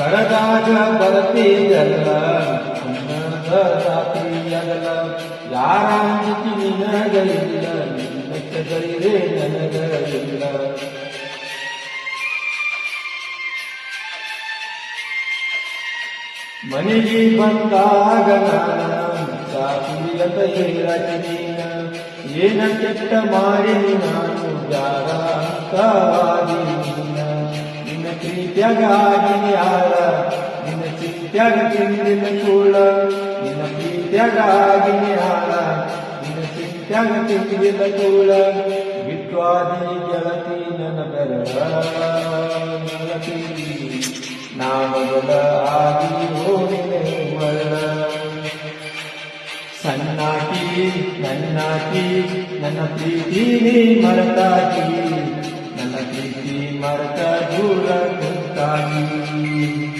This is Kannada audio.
ಕರದಾಗ ಬರತೀಯಲ್ಲ ಅನ್ನದ ರಾತ್ರಿಯಲ್ಲ ಯಾರ ಅಂಜಿಕೆ ನಿನಗಲಿಲ್ಲ ನಿನ್ನಕ್ಕೆ ನನಗಲಿಲ್ಲ. ಮನೆಗೆ ಬಂದಾಗ ನಾನು ನೀನ ಏನ ಕೆಟ್ಟ ಮಾಡಿ ನಾನು ಯಾರ ಪ್ರೀತ್ಯಾಗಾಗಿ ಯಾರ ನಿನ್ನ ಚಿತ್ಯಾಗ ತಿಂದಿನ ಕೂಳ ನಿನ್ನ ಪ್ರೀತ್ಯಾಗಾಗಿ ಯಾರ ನಿನ್ನ ಚಿತ್ಯಾಗ ತಿಂದಿನ ಕೂಳ ಬಿಟ್ವಾದಿ ಗೆಳತಿ ನನ್ನ ಬೆರಳ ನಾ ಮೊದಲ ಆಗಿ ಹೋಗಿನೆ ಮರಳ ಸಣ್ಣಾಕಿ ನನ್ನಾಕಿ, ನನ್ನ ಪ್ರೀತಿ ಮರತಾಕಿ. ನನ್ನ ಪ್ರೀತಿ ಮರತ ದೂರ Thank.